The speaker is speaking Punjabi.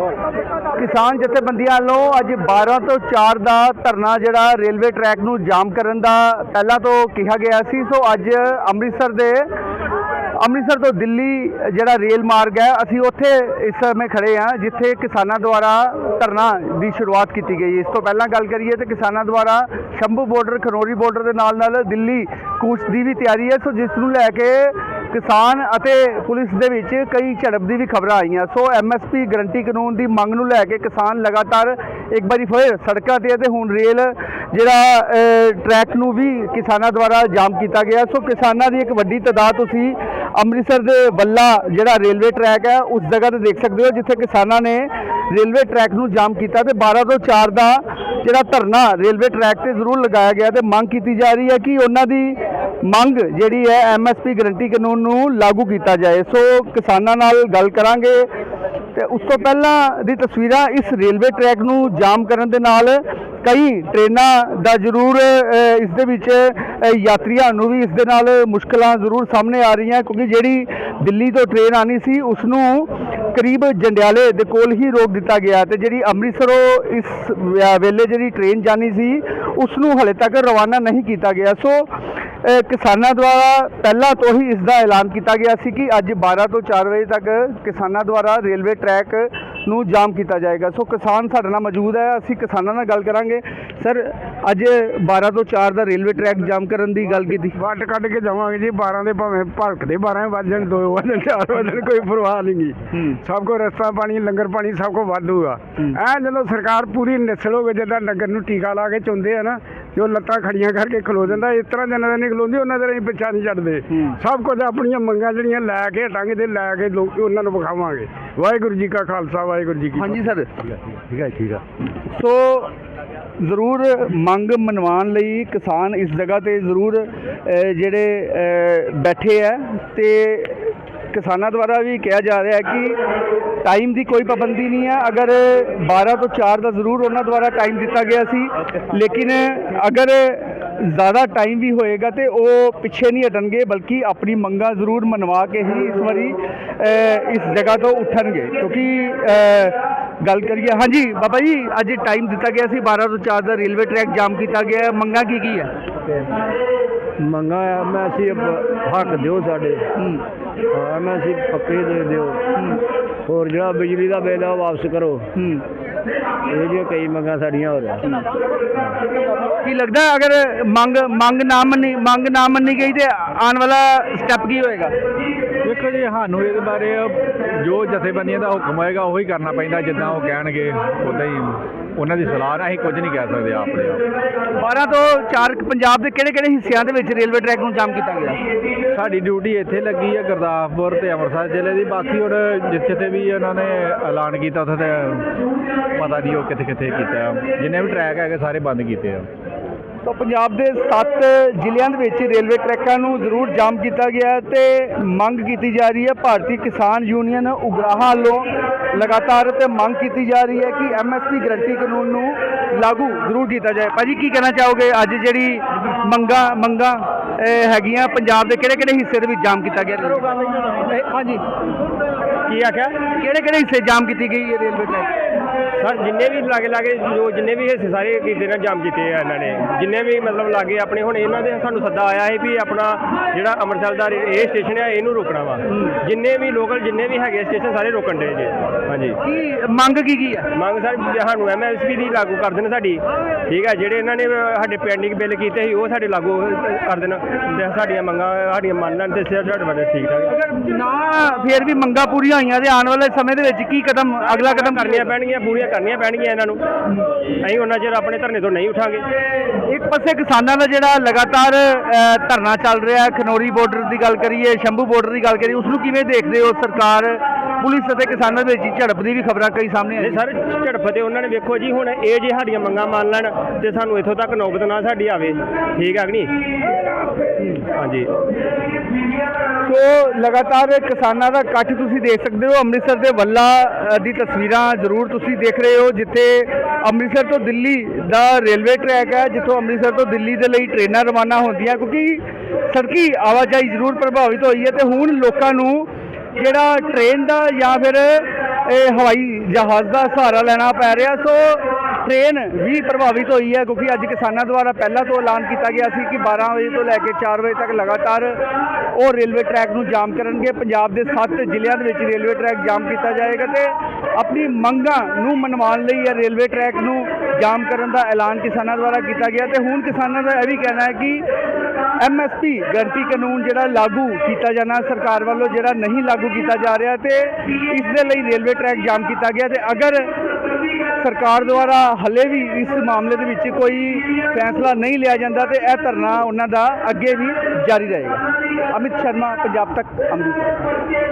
ਕਿਸਾਨ ਜਥੇਬੰਦੀਆਂ ਵੱਲੋਂ ਅੱਜ 12 ਤੋਂ 4 ਦਾ ਧਰਨਾ ਜਿਹੜਾ ਰੇਲਵੇ ਟਰੈਕ ਨੂੰ ਜਾਮ ਕਰਨ ਦਾ ਪਹਿਲਾਂ ਤੋਂ ਕਿਹਾ ਗਿਆ ਸੀ। ਸੋ ਅੱਜ ਅੰਮ੍ਰਿਤਸਰ ਦੇ ਅੰਮ੍ਰਿਤਸਰ ਤੋਂ ਦਿੱਲੀ ਜਿਹੜਾ ਰੇਲ ਮਾਰਗ ਹੈ, ਅਸੀਂ ਉੱਥੇ ਇਸ ਸਮੇਂ ਖੜੇ ਹਾਂ, ਜਿੱਥੇ ਕਿਸਾਨਾਂ ਦੁਆਰਾ ਧਰਨਾ ਦੀ ਸ਼ੁਰੂਆਤ ਕੀਤੀ ਗਈ। ਇਸ ਤੋਂ ਪਹਿਲਾਂ ਗੱਲ ਕਰੀਏ ਤੇ ਕਿਸਾਨਾਂ ਦੁਆਰਾ ਸ਼ੰਭੂ ਬਾਰਡਰ ਖਨੌਰੀ ਬਾਰਡਰ ਦੇ ਨਾਲ ਨਾਲ ਦਿੱਲੀ ਕੂਚ ਦੀ ਵੀ ਤਿਆਰੀ ਹੈ। ਸੋ ਜਿਸ ਨੂੰ ਲੈ ਕੇ ਕਿਸਾਨ ਅਤੇ ਪੁਲਿਸ ਦੇ ਵਿੱਚ ਕਈ ਝੜਪ ਦੀ ਵੀ ਖਬਰਾਂ ਆਈਆਂ। ਸੋ ਐਮਐਸਪੀ ਗਰੰਟੀ ਕਾਨੂੰਨ ਦੀ ਮੰਗ ਨੂੰ ਲੈ ਕੇ ਕਿਸਾਨ ਲਗਾਤਾਰ ਇੱਕ ਵਾਰੀ ਫਿਰ ਸੜਕਾਂ ਤੇ ਤੇ ਹੁਣ ਰੇਲ, ਜਿਹੜਾ ਟਰੈਕ ਨੂੰ ਵੀ ਕਿਸਾਨਾਂ ਦੁਆਰਾ ਜਾਮ ਕੀਤਾ ਗਿਆ। ਸੋ ਕਿਸਾਨਾਂ ਦੀ ਇੱਕ ਵੱਡੀ ਤਾਦਾਦ ਤੁਸੀਂ ਅੰਮ੍ਰਿਤਸਰ ਦੇ ਬੱਲਾ ਜਿਹੜਾ ਰੇਲਵੇ ਟਰੈਕ ਹੈ, ਉਸ ਜਗ੍ਹਾ ਤੇ ਦੇਖ ਸਕਦੇ ਹੋ ਜਿੱਥੇ ਕਿਸਾਨਾਂ ਨੇ ਰੇਲਵੇ ਟਰੈਕ ਨੂੰ ਜਾਮ ਕੀਤਾ ਤੇ 12 ਤੋਂ 4 ਦਾ ਜਿਹੜਾ ਧਰਨਾ ਰੇਲਵੇ ਟਰੈਕ ਤੇ ਜ਼ਰੂਰ ਲਗਾਇਆ ਗਿਆ ਤੇ ਮੰਗ ਕੀਤੀ ਜਾ ਰਹੀ ਹੈ ਕਿ ਉਹਨਾਂ ਦੀ ਮੰਗ ਜਿਹੜੀ ਹੈ ਐਮਐਸਪੀ ਗਰੰਟੀ ਕਾਨੂੰਨ ਨੂੰ ਲਾਗੂ ਕੀਤਾ ਜਾਏ। ਸੋ ਕਿਸਾਨਾਂ ਨਾਲ ਗੱਲ ਕਰਾਂਗੇ। ਤੇ ਉਸ ਤੋਂ ਪਹਿਲਾਂ ਦੀ ਤਸਵੀਰਾਂ ਇਸ ਰੇਲਵੇ ਟਰੈਕ ਨੂੰ ਜਾਮ ਕਰਨ ਦੇ ਨਾਲ ਕਈ ਟ੍ਰੇਨਾਂ ਦਾ ਜ਼ਰੂਰ ਇਸ ਦੇ ਵਿੱਚ ਯਾਤਰੀਆਂ ਨੂੰ ਵੀ ਇਸ ਦੇ ਨਾਲ ਮੁਸ਼ਕਲਾਂ ਜ਼ਰੂਰ ਸਾਹਮਣੇ ਆ ਰਹੀਆਂ ਕਿਉਂਕਿ ਜਿਹੜੀ ਦਿੱਲੀ ਤੋਂ ਟ੍ਰੇਨ ਆਣੀ ਸੀ, ਉਸ ਨੂੰ ਕਰੀਬ ਜੰਡਿਆਲੇ ਦੇ ਕੋਲ ਹੀ ਰੋਕ ਦਿੱਤਾ ਗਿਆ ਤੇ ਜਿਹੜੀ ਅੰਮ੍ਰਿਤਸਰੋਂ ਇਸ ਵੇਲੇ ਜਿਹੜੀ ਟ੍ਰੇਨ ਜਾਣੀ ਸੀ, ਉਸ ਨੂੰ ਹਲੇ ਤੱਕ ਰਵਾਨਾ ਨਹੀਂ ਕੀਤਾ ਗਿਆ। ਸੋ ਕਿਸਾਨਾਂ ਦੁਆਰਾ ਪਹਿਲਾਂ ਤੋਂ ਹੀ ਇਸ ਦਾ ਐਲਾਨ ਕੀਤਾ ਗਿਆ ਸੀ ਕਿ ਅੱਜ 12 ਤੋਂ 4 ਵਜੇ ਤੱਕ ਕਿਸਾਨਾਂ ਦੁਆਰਾ ਰੇਲਵੇ ਟਰੈਕ ਨੂੰ ਜਾਮ ਕੀਤਾ ਜਾਏਗਾ। ਸੋ ਕਿਸਾਨ ਸਾਡੇ ਨਾਲ ਮੌਜੂਦ ਹੈ ਅਸੀਂ ਕਿਸਾਨਾਂ ਨਾਲ ਗੱਲ ਕਰਾਂਗੇ। ਸਰ ਅੱਜ 12 ਤੋਂ 4 ਦਾ ਰੇਲਵੇ ਟਰੈਕ ਜਾਮ ਕਰਨ ਦੀ ਗੱਲ ਕੀਤੀ। ਵੱਟ ਕੱਢ ਕੇ ਜਾਵਾਂਗੇ ਜੀ 12 ਦੇ ਭਾਵੇਂ ਭਲਕਦੇ 12 ਵੱਜਣ 2 ਵੱਜਣ 4 ਵੱਜਣ ਕੋਈ ਪਰਵਾਹ ਨਹੀਂਗੀ। ਸਭ ਕੋ ਰਸਤਾ ਪਾਣੀ ਲੰਗਰ ਪਾਣੀ ਸਭ ਕੋ ਵਾਧੂਗਾ। ਐ ਜਦੋਂ ਸਰਕਾਰ ਪੂਰੀ ਨਿਸਲ ਹੋਵੇ ਜਿੱਦਾਂ ਨਗਰ ਨੂੰ ਟੀਕਾ ਲਾ ਕੇ ਚੁੰਦੇ ਆ ਨਾ ਜੋ ਲੱਤਾਂ ਖੜੀਆਂ ਕਰਕੇ ਖਲੋ ਜਾਂਦਾ ਇਸ ਤਰ੍ਹਾਂ ਜਨਾਂ ਦੇ ਨਹੀਂ ਖਲੋਂਦੀ ਉਹਨਾਂ ਦੇ ਅਸੀਂ ਪਿੱਛਾ ਨਹੀਂ ਛੱਡਦੇ। ਸਭ ਕੁਝ ਆਪਣੀਆਂ ਮੰਗਾਂ ਜਿਹੜੀਆਂ ਲੈ ਕੇ ਹਟਾਂਗੇ ਤੇ ਲੈ ਕੇ ਲੋਕ ਉਹਨਾਂ ਨੂੰ ਵਿਖਾਵਾਂਗੇ। ਵਾਹਿਗੁਰੂ ਜੀ ਕਾ ਖਾਲਸਾ ਵਾਹਿਗੁਰੂ ਜੀ ਕੀ ਹਾਂਜੀ ਸਰ। ਠੀਕ ਹੈ ਠੀਕ ਹੈ ਸੋ ਜ਼ਰੂਰ ਮੰਗ ਮਨਵਾਉਣ ਲਈ ਕਿਸਾਨ ਇਸ ਜਗ੍ਹਾ ਤੇ ਜ਼ਰੂਰ ਜਿਹੜੇ ਬੈਠੇ ਹੈ ਤੇ ਕਿਸਾਨਾਂ ਦੁਆਰਾ ਵੀ ਕਿਹਾ ਜਾ ਰਿਹਾ ਹੈ ਕਿ ਟਾਈਮ ਦੀ ਕੋਈ ਪਾਬੰਦੀ ਨਹੀਂ ਹੈ ਅਗਰ 12 ਤੋਂ 4 ਦਾ ਜ਼ਰੂਰ ਉਹਨਾਂ ਦੁਆਰਾ ਟਾਈਮ ਦਿੱਤਾ ਗਿਆ ਸੀ। ਲੇਕਿਨ ਅਗਰ ਜ਼ਿਆਦਾ ਟਾਈਮ ਵੀ ਹੋਏਗਾ ਤੇ ਉਹ ਪਿੱਛੇ ਨਹੀਂ ਹਟਣਗੇ ਬਲਕਿ ਆਪਣੀ ਮੰਗਾਂ ਜ਼ਰੂਰ ਮਨਵਾ ਕੇ ਹੀ ਇਸ ਵਾਰੀ ਇਸ ਜਗ੍ਹਾ ਤੋਂ ਉੱਠਣਗੇ। ਕਿਉਂਕਿ ਗੱਲ ਕਰੀਏ ਹਾਂਜੀ ਬਾਬਾ ਜੀ ਅੱਜ ਟਾਈਮ ਦਿੱਤਾ ਗਿਆ ਸੀ। 12 ਤੋਂ 4 ਦਾ ਰੇਲਵੇ ਟਰੈਕ ਜਾਮ ਕੀਤਾ ਗਿਆ। ਹੈ ਮੰਗਾਂ ਕੀ ਕੀ ਹੈ ਮੰਗਾ ਮੈਂ ਅਸੀਂ ਹੱਕ ਦਿਓ ਸਾਡੇ। ਹਾਂ। ਮੈਂ ਅਸੀਂ ਪੱਕੇ ਦੇ ਦਿਓ। ਹੋਰ ਜਿਹੜਾ ਬਿਜਲੀ ਦਾ ਬਿੱਲ ਆ ਉਹ ਵਾਪਸ ਕਰੋ। ਹੂੰ। ਇਹ ਜਿਹੜੀਆਂ ਕਈ ਮੰਗਾਂ ਸਾਡੀਆਂ ਹੋ ਰਹੀਆਂ ਕੀ ਲੱਗਦਾ ਹੈ ਅਗਰ ਮੰਗ ਮੰਗ ਨਾ ਮੰਨੀ ਮੰਗ ਨਾ ਮੰਨੀ ਗਈ ਤੇ ਆਉਣ ਵਾਲਾ ਸਟੈਪ ਕੀ ਹੋਏਗਾ? ਦੇਖੋ ਜੀ ਸਾਨੂੰ ਇਹਦੇ ਬਾਰੇ ਜੋ ਜਥੇਬੰਦੀਆਂ ਦਾ ਹੁਕਮ ਹੋਏਗਾ ਉਹੀ ਕਰਨਾ ਪੈਂਦਾ ਜਿੱਦਾਂ ਉਹ ਕਹਿਣਗੇ ਉਦਾਂ ਹੀ ਉਹਨਾਂ ਦੀ ਸਲਾਹ ਨਾਲ ਅਸੀਂ ਕੁਝ ਨਹੀਂ ਕਹਿ ਸਕਦੇ ਆਪਣੇ ਆਪ। 12 ਤੋਂ 4 ਪੰਜਾਬ ਦੇ ਕਿਹੜੇ ਕਿਹੜੇ ਹਿੱਸਿਆਂ ਦੇ ਵਿੱਚ ਰੇਲਵੇ ਟਰੈਕ ਨੂੰ ਜਾਮ ਕੀਤਾ ਗਿਆ? ਸਾਡੀ ਡਿਊਟੀ ਇੱਥੇ ਲੱਗੀ ਹੈ ਗੁਰਦਾਸਪੁਰ ਤੇ ਅੰਮ੍ਰਿਤਸਰ ਜ਼ਿਲ੍ਹੇ ਦੀ। ਬਾਕੀ ਹੁਣ ਜਿੱਥੇ ਤੇ ਵੀ ਉਹਨਾਂ ਨੇ ਐਲਾਨ ਕੀਤਾ ਉੱਥੇ ਤੇ ਪਤਾ ਨਹੀਂ ਉਹ ਕਿੱਥੇ ਕਿੱਥੇ ਕੀਤਾ। ਜਿੰਨੇ ਵੀ ਟਰੈਕ ਹੈਗੇ ਸਾਰੇ ਬੰਦ ਕੀਤੇ ਆ। ਤਾਂ ਪੰਜਾਬ ਦੇ 7 ਜ਼ਿਲ੍ਹਿਆਂ ਦੇ ਵਿੱਚ ਰੇਲਵੇ ਟਰੈਕਾਂ ਨੂੰ ਜ਼ਰੂਰ ਜਾਮ ਕੀਤਾ ਗਿਆ ਹੈ ਤੇ ਮੰਗ ਕੀਤੀ ਜਾ ਰਹੀ ਹੈ ਭਾਰਤੀ ਕਿਸਾਨ ਯੂਨੀਅਨ ਉਗਰਾਹਾਂ ਵੱਲੋਂ ਲਗਾਤਾਰ ਤੇ ਮੰਗ ਕੀਤੀ ਜਾ ਰਹੀ ਹੈ ਕਿ ਐਮਐਸਪੀ ਗਰੰਟੀ ਕਾਨੂੰਨ ਨੂੰ ਲਾਗੂ ਜ਼ਰੂਰ ਕੀਤਾ ਜਾਏ। ਭਾਜੀ ਕੀ ਕਹਿਣਾ ਚਾਹੋਗੇ? ਅੱਜ ਜਿਹੜੀ ਮੰਗਾਂ ਮੰਗਾਂ ਹੈਗੀਆਂ ਪੰਜਾਬ ਦੇ ਕਿਹੜੇ ਕਿਹੜੇ ਹਿੱਸੇ ਦੇ ਵਿੱਚ ਜਾਮ ਕੀਤਾ ਗਿਆ? ਹਾਂਜੀ। ਕੀ ਆਖਿਆ? ਕਿਹੜੇ ਕਿਹੜੇ ਹਿੱਸੇ ਜਾਮ ਕੀਤੀ ਗਈ ਹੈ ਰੇਲਵੇ ਟਰੈਕ? ਸਰ ਜਿੰਨੇ ਵੀ ਲਾਗੇ ਲਾਗੇ ਜੋ ਜਿੰਨੇ ਵੀ ਹਿੱਸੇ ਸਾਰੇ ਕੀਤੇ ਨਾ ਜਾਮ ਕੀਤੇ ਆ ਇਹਨਾਂ ਨੇ ਜਿੰਨੇ ਵੀ ਮਤਲਬ ਲਾਗੇ ਆਪਣੇ ਹੁਣ ਇਹਨਾਂ ਦੇ ਸਾਨੂੰ ਸੱਦਾ ਆਇਆ ਹੈ ਵੀ ਆਪਣਾ ਜਿਹੜਾ ਅੰਮ੍ਰਿਤਸਰ ਦਾ ਇਹ ਸਟੇਸ਼ਨ ਹੈ ਇਹਨੂੰ ਰੋਕਣਾ ਵਾ। ਜਿੰਨੇ ਵੀ ਲੋਕਲ ਜਿੰਨੇ ਵੀ ਹੈਗੇ ਸਟੇਸ਼ਨ ਸਾਰੇ ਰੋਕਣ ਦੇ ਜੀ। ਹਾਂਜੀ। ਕੀ ਮੰਗ ਕੀ ਕੀ ਹੈ ਮੰਗ ਸਰ ਸਾਨੂੰ ਐਮਐਸਪੀ ਦੀ ਲਾਗੂ ਕਰ ਦੇਣ ਸਾਡੀ। ਠੀਕ ਹੈ ਜਿਹੜੇ ਇਹਨਾਂ ਨੇ ਸਾਡੇ ਪੈਂਡਿੰਗ ਬਿੱਲ ਕੀਤੇ ਸੀ ਉਹ ਸਾਡੇ ਲਾਗੂ ਕਰ ਦੇਣ। ਤੇ ਸਾਡੀਆਂ ਮੰਗਾਂ ਸਾਡੀਆਂ ਮੰਨ ਲੈਣ ਤੇ ਸਿਰ ਸਾਡੇ ਬਾਰੇ ਠੀਕ ਠਾਕ ਨਾ ਫਿਰ ਵੀ ਮੰਗਾਂ ਪੂਰੀਆਂ ਹੋਈਆਂ ਤੇ ਆਉਣ ਵਾਲੇ ਸਮੇਂ ਦੇ ਵਿੱਚ ਕੀ ਕਦਮ ਅਗਲਾ ਕਦਮ ਕਰਨੀਆਂ ਪੈਣਗੀਆਂ ਪੂਰੀਆਂ ਕਰਨੀਆਂ ਪੈਣਗੀਆਂ ਇਹਨਾਂ ਨੂੰ। ਅਸੀਂ ਉਹਨਾਂ ਚਿਰ ਆਪਣੇ ਧਰਨੇ ਤੋਂ ਨਹੀਂ ਉਠਾਂਗੇ। ਇੱਕ ਪਾਸੇ ਕਿਸਾਨਾਂ ਦਾ ਜਿਹੜਾ ਲਗਾਤਾਰ ਧਰਨਾ ਚੱਲ ਰਿਹਾ ਹੈ ਖਨੌਰੀ ਬਾਰਡਰ ਦੀ ਗੱਲ ਕਰੀਏ ਸ਼ੰਭੂ ਬਾਰਡਰ ਦੀ ਗੱਲ ਕਰੀਏ ਉਸ ਨੂੰ ਕਿਵੇਂ ਦੇਖਦੇ ਹੋ ਸਰਕਾਰ ਪੁਲਿਸ ਅਤੇ ਕਿਸਾਨਾਂ ਦੇ ਵਿੱਚ ਝੜਪ ਦੀ ਵੀ ਖਬਰਾਂ ਕਈ ਸਾਹਮਣੇ ਆਈਆਂ। ਸਰ ਝੜਪ ਤੇ ਉਹਨਾਂ ਨੇ ਵੇਖੋ ਜੀ ਹੁਣ ਇਹ ਜੇ ਸਾਡੀਆਂ ਮੰਗਾਂ ਮੰਨ ਲੈਣ ਤੇ ਸਾਨੂੰ ਇੱਥੋਂ ਤੱਕ ਨੌਬਤ ਨਾ ਸਾਡੀ ਆਵੇ। ਠੀਕ ਆ ਕਿ ਨਹੀਂ? ਹਾਂਜੀ। ਸੋ ਲਗਾਤਾਰ ਕਿਸਾਨਾਂ ਦਾ ਇਕੱਠ ਤੁਸੀਂ ਦੇਖ ਸਕਦੇ ਹੋ। ਅੰਮ੍ਰਿਤਸਰ ਦੇ ਵੱਲਾ ਦੀ ਤਸਵੀਰਾਂ ਜ਼ਰੂਰ ਤੁਸੀਂ ਦੇਖ ਰਹੇ ਹੋ, ਜਿੱਥੇ ਅੰਮ੍ਰਿਤਸਰ ਤੋਂ ਦਿੱਲੀ ਦਾ ਰੇਲਵੇ ਟਰੈਕ ਹੈ, ਜਿੱਥੋਂ ਅੰਮ੍ਰਿਤਸਰ ਤੋਂ ਦਿੱਲੀ ਦੇ ਲਈ ਟ੍ਰੇਨਾਂ ਰਵਾਨਾ ਹੁੰਦੀਆਂ, ਕਿਉਂਕਿ ਸੜਕੀ ਆਵਾਜਾਈ ਜ਼ਰੂਰ ਪ੍ਰਭਾਵਿਤ ਹੋਈ ਹੈ ਤੇ ਹੁਣ ਲੋਕਾਂ ਨੂੰ ਜਿਹੜਾ ਟ੍ਰੇਨ ਦਾ ਜਾਂ ਫਿਰ, ਇਹ ਹਵਾਈ ਜਹਾਜ਼ ਦਾ ਸਹਾਰਾ ਲੈਣਾ ਪੈ ਰਿਹਾ। ਸੋ ਟ੍ਰੇਨ ਵੀ ਪ੍ਰਭਾਵਿਤ ਹੋਈ ਹੈ, ਕਿਉਂਕਿ ਅੱਜ ਕਿਸਾਨਾਂ ਦੁਆਰਾ ਪਹਿਲਾਂ ਤੋਂ ਐਲਾਨ ਕੀਤਾ ਗਿਆ ਸੀ ਕਿ 12 ਵਜੇ ਤੋਂ ਲੈ ਕੇ 4 ਵਜੇ ਤੱਕ ਲਗਾਤਾਰ ਉਹ ਰੇਲਵੇ ਟਰੈਕ ਨੂੰ ਜਾਮ ਕਰਨਗੇ। ਪੰਜਾਬ ਦੇ 7 ਜ਼ਿਲ੍ਹਿਆਂ ਦੇ ਵਿੱਚ ਰੇਲਵੇ ਟਰੈਕ ਜਾਮ ਕੀਤਾ ਜਾਏਗਾ ਤੇ ਆਪਣੀ ਮੰਗਾਂ ਨੂੰ ਮਨਵਾਉਣ ਲਈ ਇਹ ਰੇਲਵੇ ਟਰੈਕ ਨੂੰ ਜਾਮ ਕਰਨ ਦਾ ਐਲਾਨ ਕਿਸਾਨਾਂ ਦੁਆਰਾ ਕੀਤਾ ਗਿਆ। ਤੇ ਹੁਣ ਕਿਸਾਨਾਂ ਦਾ ਇਹ ਵੀ ਕਹਿਣਾ ਹੈ ਕਿ ਐਮਐਸਪੀ ਗਰੰਟੀ ਕਾਨੂੰਨ ਜਿਹੜਾ ਲਾਗੂ ਕੀਤਾ ਜਾਣਾ, ਸਰਕਾਰ ਵੱਲੋਂ ਜਿਹੜਾ ਨਹੀਂ ਲਾਗੂ ਕੀਤਾ ਜਾ ਰਿਹਾ ਤੇ ਇਸ ਦੇ ਲਈ ਰੇਲਵੇ ਟਰੈਕ ਜਾਮ ਕੀਤਾ ਗਿਆ। ਤੇ ਅਗਰ ਸਰਕਾਰ ਦੁਆਰਾ ਹਲੇ ਵੀ ਇਸ ਮਾਮਲੇ ਦੇ ਵਿੱਚ ਕੋਈ ਫੈਸਲਾ ਨਹੀਂ ਲਿਆ ਜਾਂਦਾ ਤੇ ਇਹ ਧਰਨਾ ਉਹਨਾਂ ਦਾ ਅੱਗੇ ਵੀ ਜਾਰੀ ਰਹੇਗਾ। ਅਮਿਤ ਸ਼ਰਮਾ, ਪੰਜਾਬ ਤੱਕ, ਅੰਮ੍ਰਿਤਸਰ।